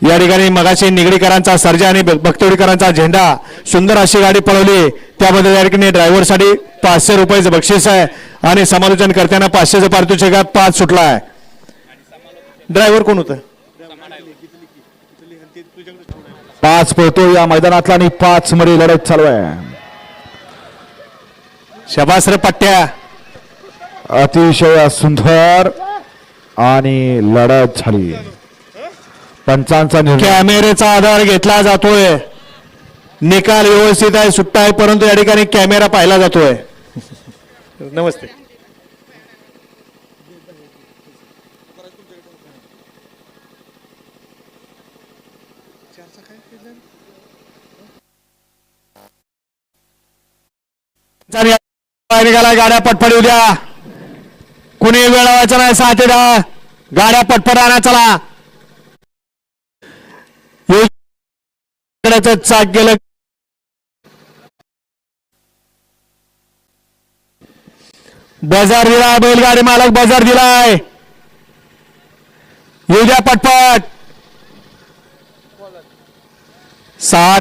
या ठिकाणी मगाशी निगडीकरांचा सर्जा आणि भक्तवडीकरांचा झेंडा सुंदर अशी गाडी पळवली. त्याबद्दल या ठिकाणी ड्रायव्हरसाठी पाचशे रुपयाचं बक्षीस आहे आणि समालोचन करताना पाचशेचं पारितोषिकात पाच सुटला आहे ड्रायव्हर कोण होतं? पाच पळतो या मैदानातला आणि पाच मध्ये लढत चालू आहे. शबास रे पट्ट्या. अतिशय सुंदर. आणि लढत झाली. पंचांचा कॅमेरेचा आधार घेतला जातोय. निकाल व्यवस्थित आहे सुट्टा आहे परंतु या ठिकाणी कॅमेरा पाहिला जातोय. नमस्ते. निघाला गाड्या पटपट येऊ द्या कुणी वेळ लावायचा नाही साथ गाड्या पटपट आणा चला चाक गेलं. बाजार दिलाय बैलगाडी मालक बाजार दिलाय. येऊ द्या पटपट. सात